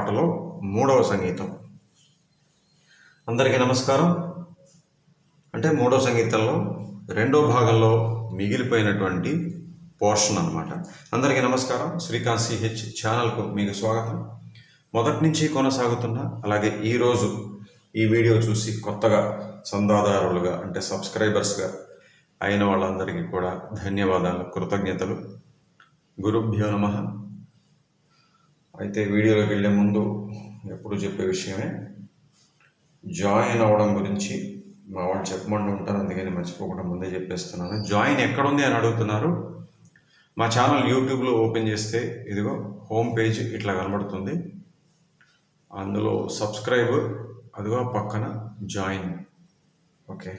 పాటలో మూడవ సంగీతం. అందరికీ నమస్కారం. అంటే మూడవ సంగీతంలో రెండో భాగంలో మిగిలిపోయినటువంటి పోర్షన్ అన్నమాట. అందరికీ నమస్కారం. శ్రీకాంత్ సిహెచ్ ఛానల్కు మీకు స్వాగతం. మొదటి నుంచి కొనసాగుతున్న అలాగే ఈరోజు ఈ వీడియో చూసి కొత్తగా చందాదారులుగా అంటే సబ్స్క్రైబర్స్గా అయిన వాళ్ళందరికీ కూడా ధన్యవాదాలు కృతజ్ఞతలు. గురుభ్యో నమ. అయితే వీడియోలోకి వెళ్ళే ముందు ఎప్పుడు చెప్పే విషయమే. జాయిన్ అవ్వడం గురించి మా వాళ్ళు చెప్పమంటూ ఉంటారు అందుకని మర్చిపోకుండా ముందే చెప్పేస్తున్నాను. జాయిన్ ఎక్కడుంది అని అడుగుతున్నారు. మా ఛానల్ యూట్యూబ్లో ఓపెన్ చేస్తే ఇదిగో హోమ్ పేజ్ ఇట్లా కనబడుతుంది. అందులో సబ్స్క్రైబ్ అదిగో పక్కన జాయిన్. ఓకే.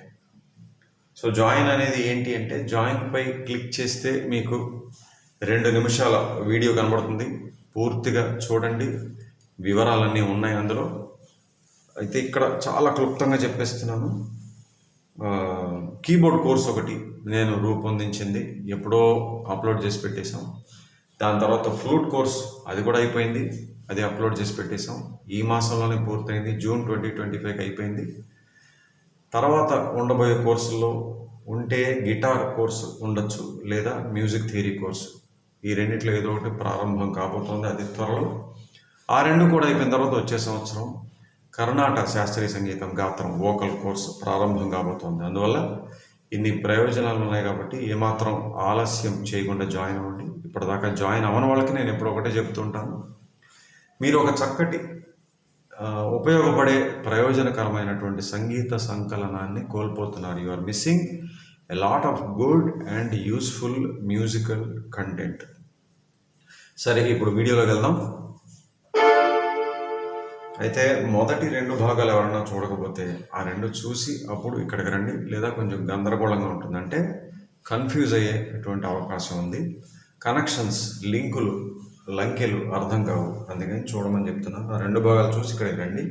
సో జాయిన్ అనేది ఏంటి అంటే జాయిన్పై క్లిక్ చేస్తే మీకు రెండు నిమిషాల వీడియో కనబడుతుంది. పూర్తిగా చూడండి. వివరాలన్నీ ఉన్నాయి అందులో. అయితే ఇక్కడ చాలా క్లుప్తంగా చెప్పేస్తున్నాను. కీబోర్డ్ కోర్స్ ఒకటి నేను రూపొందించింది. ఎప్పుడో అప్లోడ్ చేసి పెట్టేశాం. దాని తర్వాత ఫ్లూట్ కోర్స్ అది కూడా అయిపోయింది. అది అప్లోడ్ చేసి పెట్టేశాం. ఈ మాసంలోనే పూర్తయింది. జూన్ ట్వంటీ ట్వంటీ ఫైవ్కి అయిపోయింది. తర్వాత ఉండబోయే కోర్సుల్లో ఉంటే గిటార్ కోర్సు ఉండొచ్చు లేదా మ్యూజిక్ థియరీ కోర్సు. ఈ రెండిట్లో ఏదో ఒకటి ప్రారంభం కాబోతోంది. అది త్వరలో. ఆ రెండు కూడా అయిపోయిన తర్వాత వచ్చే సంవత్సరం కర్ణాటక శాస్త్రీయ సంగీతం గాత్రం వోకల్ కోర్సు ప్రారంభం కాబోతోంది. అందువల్ల ఇన్ని ప్రయోజనాలు ఉన్నాయి కాబట్టి ఏమాత్రం ఆలస్యం చేయకుండా జాయిన్ అవ్వండి. ఇప్పటిదాకా జాయిన్ అవ్వని వాళ్ళకి నేను ఎప్పుడు ఒకటే చెప్తుంటాను. మీరు ఒక చక్కటి ఉపయోగపడే ప్రయోజనకరమైనటువంటి సంగీత సంకలనాన్ని కోల్పోతున్నారు. You are missing a lot of good and useful musical content సరే ఇప్పుడు వీడియోలోకి వెళ్దాం. అయితే మొదటి రెండు భాగాలు ఎవరన్నా చూడకపోతే ఆ రెండు చూసి అప్పుడు ఇక్కడికి రండి. లేదా కొంచెం గందరగోళంగా ఉంటుంది. అంటే కన్ఫ్యూజ్ అయ్యేటువంటి అవకాశం ఉంది. కనెక్షన్స్ లింకులు లంకెలు అర్థం కావు. అందుకని చూడమని చెప్తున్నాను. ఆ రెండు భాగాలు చూసి ఇక్కడికి రండి.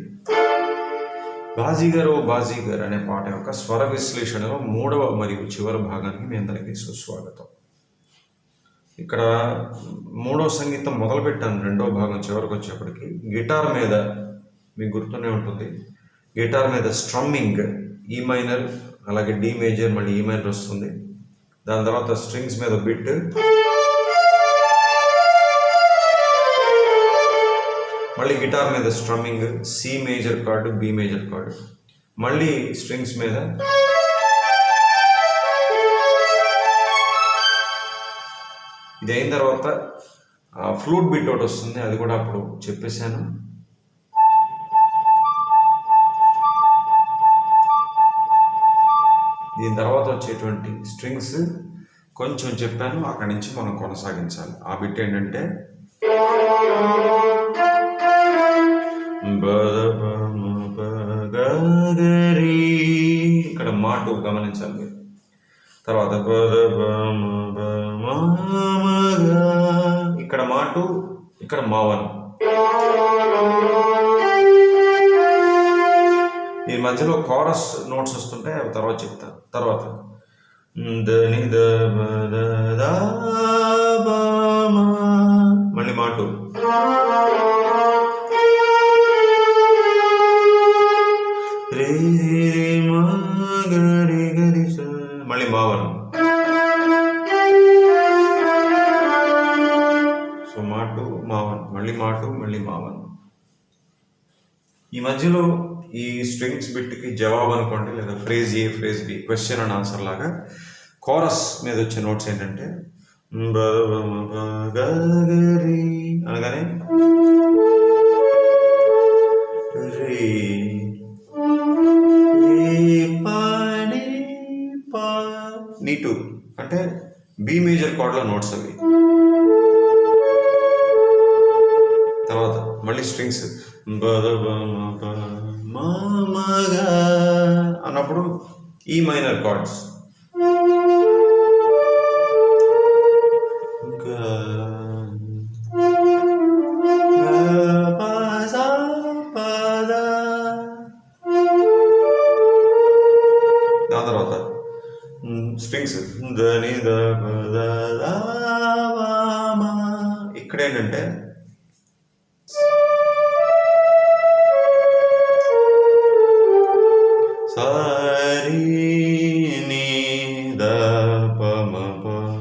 బాజీగర్ ఓ బాజీగర్ అనే పాట యొక్క స్వర విశ్లేషణలో మూడవ మరియు చివరి భాగానికి మీ అందరికీ సుస్వాగతం. ఇక్కడ మూడో సంగీతం మొదలుపెట్టాను రెండవ రెండో భాగం చివరికి వచ్చేప్పటికి. గిటార్ మీద మీకు గుర్తునే ఉంటుంది. గిటార్ మీద స్ట్రమ్మింగ్ e ఈ మైనర్ అలాగే డి మేజర్ మళ్ళీ e ఈ మైనర్ వస్తుంది. దాని తర్వాత స్ట్రింగ్స్ మీద బిట్. మళ్ళీ గిటార్ మీద strumming C major chord B major chord మళ్ళీ స్ట్రింగ్స్ మీద. ఇది అయిన తర్వాత ఫ్లూట్ బిట్ ఒకటి వస్తుంది అది కూడా అప్పుడు చెప్పేశాను. దీని తర్వాత వచ్చేటువంటి స్ట్రింగ్స్ కొంచెం చెప్పాను అక్కడి నుంచి మనం కొనసాగించాలి. ఆ బిట్ ఏంటంటే మాటు గమనించాలి. మీరు తర్వాత ఇక్కడ మాటు ఇక్కడ మావన్. ఈ మధ్యలో కోరస్ నోట్స్ వస్తుంటే అవి తర్వాత చెప్తా. తర్వాత ద బ ద మళ్ళీ మాటు. మావన్ మళ్ళీ మాటు మళ్ళీ మావన్ ఈ మధ్యలో ఈ స్ట్రింగ్స్ బిట్కి జవాబు అనుకోండి లేదా phrase A phrase B question and answer లాగా కోరస్ మీద వచ్చే నోట్స్ ఏంటంటే అనగానే పా నీటు అంటే బి మేజర్ కార్డ్లో నోట్స్ అవి. మళ్ళీ స్ట్రింగ్స్. అన్నప్పుడు ఈ మైనర్ కార్డ్స్.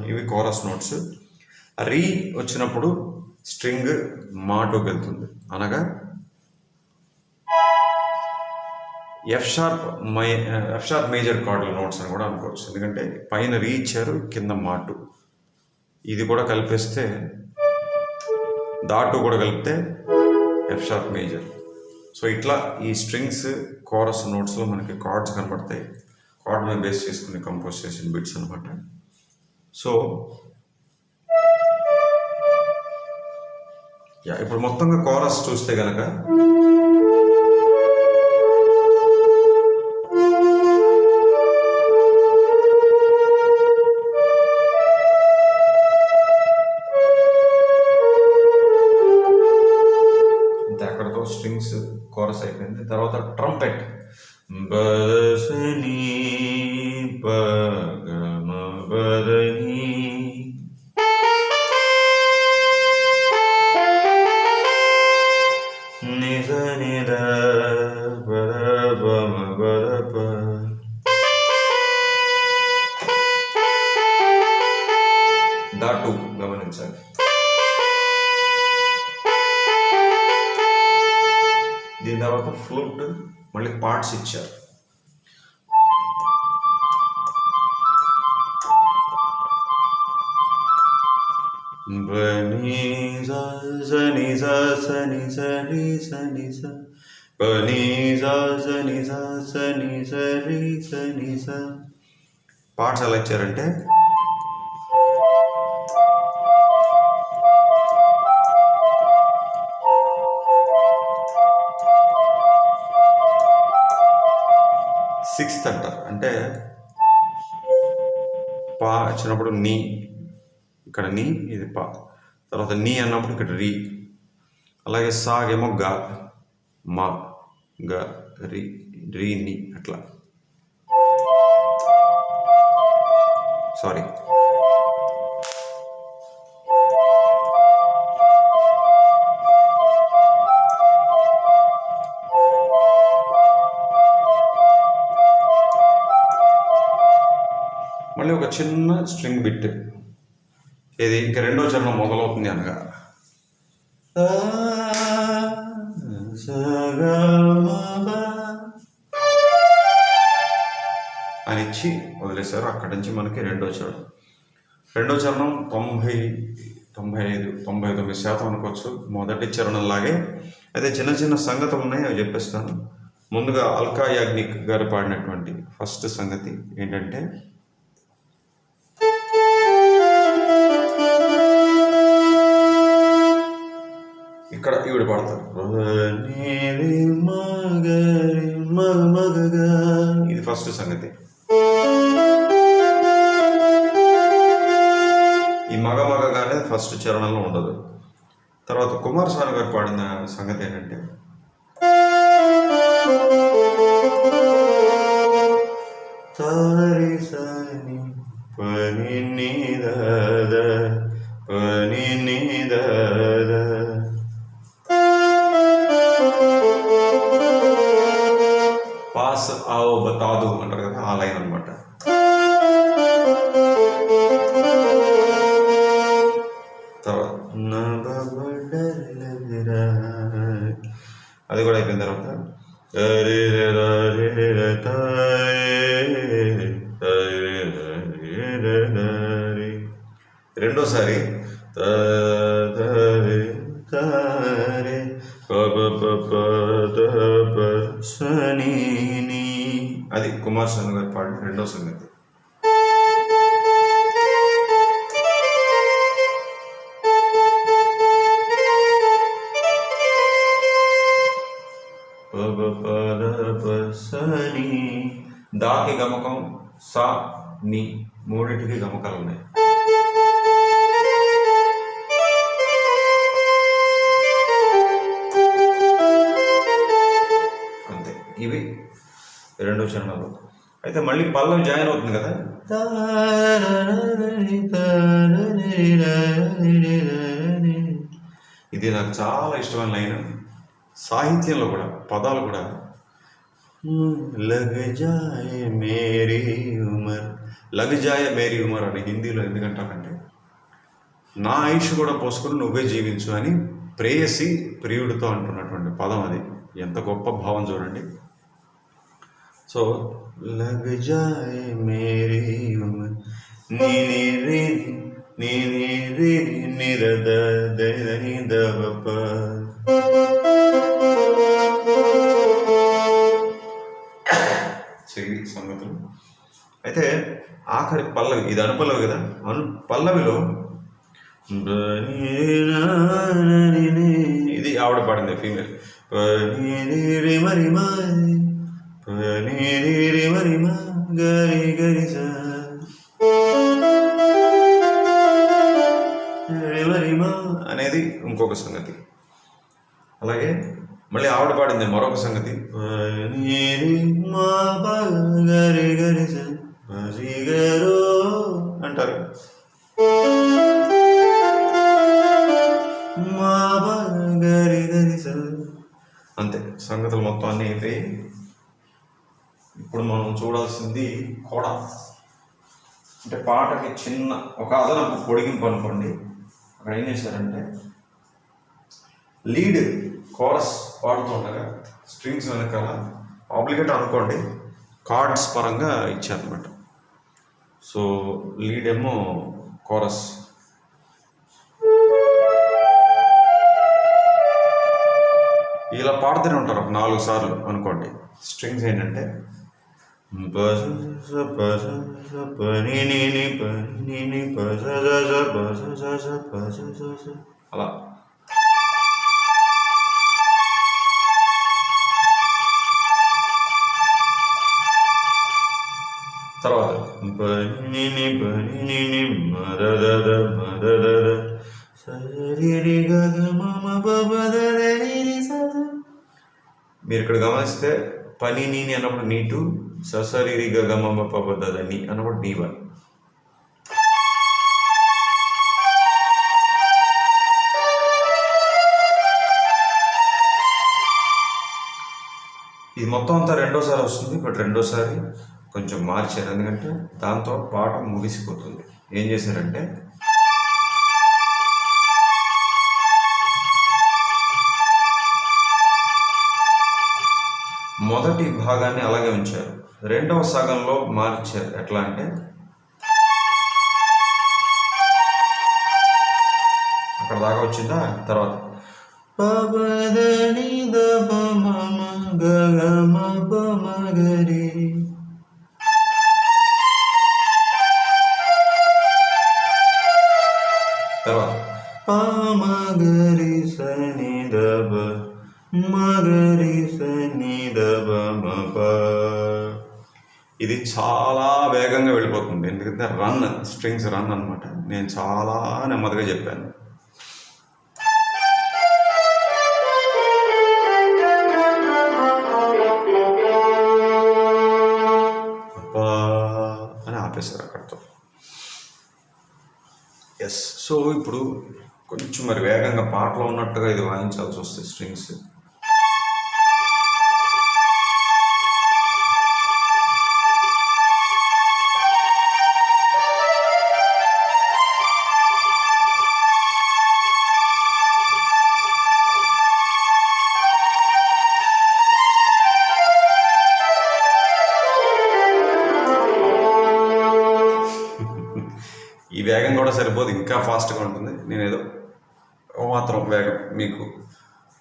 ఇవి కోరస్ నోట్స్ రీ వచ్చినప్పుడు స్ట్రింగ్ మాటోకి వెళ్తుంది. అనగా ఎఫ్ షార్ప్ మై ఎఫ్ షార్ప్ మేజర్ కార్డుల నోట్స్ అని కూడా అనుకోవచ్చు. ఎందుకంటే పైన రీ ఇచ్చారు కింద మాటు. ఇది కూడా కలిపేస్తే దాటు కూడా కలిపితే ఎఫ్ షార్ప్ మేజర్ సో ఇట్లా ఈ స్ట్రింగ్స్ కోరస్ నోట్స్లో మనకి కార్డ్స్ కనబడతాయి. కార్డ్ మీద బేస్ చేసుకుని కంపోజ్ చేసిన బిట్స్ అనమాట సో యా ఇప్పుడు మొత్తంగా కోరస్ చూస్తే కనుక ఫ్లూట్ మళ్ళీ పార్ట్స్ ఇచ్చారు. బని జా జని జా సని సని సని స బని జా జని సని సని స పార్ట్స్ ఎలా ఇచ్చారంటే సిక్స్త్ అంటారు. అంటే పా వచ్చినప్పుడు నీ ఇక్కడ నీ ఇది పా. తర్వాత నీ అన్నప్పుడు ఇక్కడ రీ. అలాగే సాగేమో గా మా గ రి రీ ని అట్లా. సారీ చిన్న స్ట్రింగ్ బిట్ ఇది ఇంకా రెండో చరణం మొదలవుతుంది అనగా. అని ఇచ్చి వదిలేశారు. అక్కడి నుంచి మనకి రెండో చరణం. రెండో చరణం తొంభై తొంభై ఐదు తొంభై తొమ్మిది శాతం అనుకోవచ్చు. మొదటి చరణంలాగే. అయితే చిన్న చిన్న సంగతులు ఉన్నాయి అవి చెప్పేస్తాను. ముందుగా అల్కా యాగ్నిక్ గారు పాడినటువంటి ఫస్ట్ సంగతి ఏంటంటే ఇక్కడ ఈవిడ పాడతారు. ఇది ఫస్ట్ సంగతి. ఈ మగ మగగా అనేది ఫస్ట్ చరణంలో ఉండదు. తర్వాత కుమార్ స్వామి గారు పాడిన సంగతి ఏంటంటే అది కూడా అయిపోయిన తర్వాత రెండోసారి అది కుమార్ స్వామి గారు పాడిన రెండో సంగతి. ప ప సని దాకి గమకం సా ని మూడింటికి గమకాలు ఉన్నాయి. అంతే. ఇవి రెండు చరణాలు. అయితే మళ్ళీ పల్లం జాయిన్ అవుతుంది కదా? ఇది నాకు చాలా ఇష్టమైన లైన్. సాహిత్యంలో కూడా. పదాలు కూడా. లగ్ మేరీ ఉమర్. లగజాయ మేరీ ఉమర్ అని హిందీలో ఎందుకంటారంటే నా ఆయుష్ కూడా పోసుకొని నువ్వే జీవించు అని ప్రేయసి ప్రియుడితో అంటున్నటువంటి పదం అది. ఎంత గొప్ప భావం చూడండి. సో లగ్ మేరీ ఉమర్. నేనే రి నీని రి నిరద దరి దవప సంగతులు అయితే ఆఖరి పల్లవి ఇది అనుపల్లవి కదా? అను పల్లవిలో ఇది ఆవిడ పాడింది ఫీమేల్ మరి మరి గరి గరి అనేది ఇంకొక సంగతి. అలాగే మళ్ళీ ఆవిడ పాడింది మరొక సంగతి. అంటారు. అంతే సంగతులు మొత్తం అన్నీ అయిపోయి ఇప్పుడు మనం చూడాల్సింది కోడ. అంటే పాటకి చిన్న ఒక అదనపు పొడిగింపు అనుకోండి. అక్కడ ఏం చేశారంటే లీడ్ కోరస్ పాడుతుండగా స్ట్రింగ్స్ వెనకాల ఆబ్లిగేట్ అనుకోండి కార్డ్స్ పరంగా ఇచ్చారనమాట. సో లీడ్ ఏమో కోరస్ ఇలా పాడుతూనే ఉంటారు ఒక నాలుగు సార్లు అనుకోండి. స్ట్రింగ్స్ ఏంటంటే అలా. తర్వాత పని ని పని ని సరి మీరు ఇక్కడ గమనిస్తే పని నీని అన్నప్పుడు నీ టూ ససరి గగమ పబద నీ అన్నప్పుడు నీ వన్. ఇది మొత్తం అంతా రెండోసారి వస్తుంది బట్ రెండోసారి కొంచెం మార్చారు. ఎందుకంటే దాంతో పాట ముగిసిపోతుంది. ఏం చేశారంటే మొదటి భాగాన్ని అలాగే ఉంచారు. రెండవ సగంలో మార్చారు. ఎట్లా అంటే అక్కడ దాకా వచ్చిందా? తర్వాత పబదని దమ గగమ పమగరి ఇది చాలా వేగంగా వెళ్ళిపోతుంది. ఎందుకంటే రన్ స్ట్రింగ్స్ రన్ అన్నమాట. నేను చాలా నెమ్మదిగా చెప్పాను. అబ్బా అని ఆపేశారు అక్కడితో. ఎస్ సో ఇప్పుడు కొంచెం మరి వేగంగా పాటలో ఉన్నట్టుగా ఇది వాయించాల్సి వస్తుంది స్ట్రింగ్స్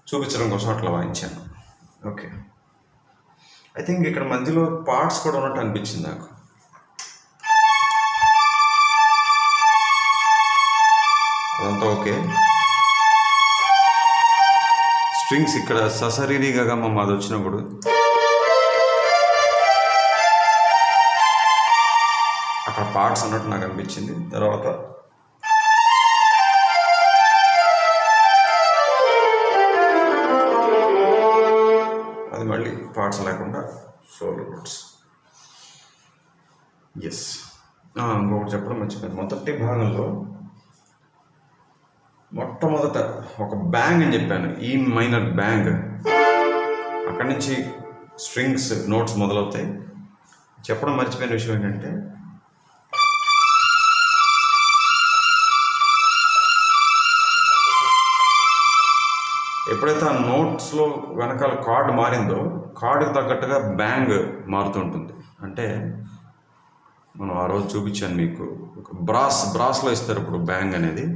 చూపించడం కోసం అట్లా వాయించాను. ఓకే. ఐ థింక్ ఇక్కడ మధ్యలో పార్ట్స్ కూడా ఉన్నట్టు అనిపించింది నాకు. అదంతా ఓకే. స్ట్రింగ్స్ ఇక్కడ ససరిది గగమ్మ మాది వచ్చినప్పుడు. అక్కడ పార్ట్స్ అన్నట్టు నాకు అనిపించింది. తర్వాత ఒక బ్యాంగ్ అని చెప్పాను. ఈ మైనర్ బ్యాంగ్ అక్కడి నుంచి స్ట్రింగ్స్ నోట్స్ మొదలవుతాయి. చెప్పడం మర్చిపోయిన విషయం ఏంటంటే ఎప్పుడైతే ఆ నోట్స్లో వెనకాల కార్డ్ మారిందో కార్డుకు తగ్గట్టుగా బ్యాంగ్ మారుతుంటుంది అంటే మనం ఆ రోజు చూపించాను మీకు. ఒక బ్రాస్ బ్రాస్లో ఇస్తారు ఇప్పుడు బ్యాంగ్ అనేది.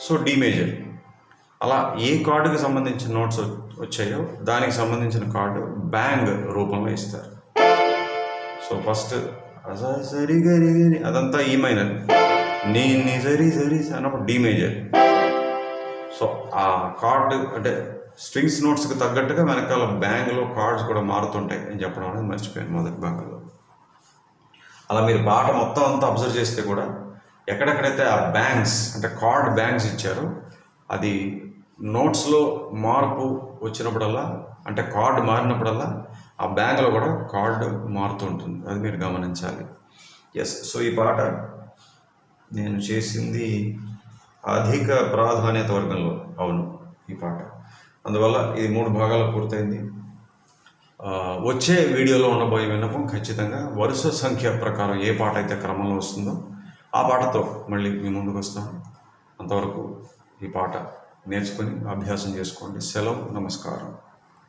సో డి మేజర్ అలా ఏ కార్డుకి సంబంధించిన నోట్స్ వచ్చాయో దానికి సంబంధించిన కార్డు బ్యాంగ్ రూపంలో ఇస్తారు. సో ఫస్ట్ సరి గరి గరి అదంతా ఈ మైనర్ నీ నీ సరి సరి అన్నప్పుడు డి మేజర్ సో ఆ కార్డు అంటే స్ట్రింగ్స్ నోట్స్కి తగ్గట్టుగా వెనకాల బ్యాంగ్లో కార్డ్స్ కూడా మారుతుంటాయి. అని చెప్పడం అనేది మర్చిపోయాను మొదటి భాగంలో. అలా మీరు పాట మొత్తం అంతా అబ్జర్వ్ చేస్తే కూడా ఎక్కడెక్కడైతే ఆ బ్యాంక్స్ అంటే కార్డ్ బ్యాంక్స్ ఇచ్చారో అది నోట్స్లో మార్పు వచ్చినప్పుడల్లా అంటే కార్డు మారినప్పుడల్లా ఆ బ్యాంక్లో కూడా కార్డు మారుతూ ఉంటుంది అది మీరు గమనించాలి. ఎస్ సో ఈ పాట నేను చేసింది అధిక ప్రాధాన్యత వర్గంలో. అవును ఈ పాట. అందువల్ల ఇది మూడు భాగాలు పూర్తయింది. వచ్చే వీడియోలో ఉండబోయే విన్నపం ఖచ్చితంగా వరుస సంఖ్య ప్రకారం ఏ పాట అయితే క్రమంలో వస్తుందో ఆ పాటతో మళ్ళీ మీ ముందుకు వస్తాను. అంతవరకు ఈ పాట నేర్చుకొని అభ్యాసం చేసుకోండి. సెలవు నమస్కారం.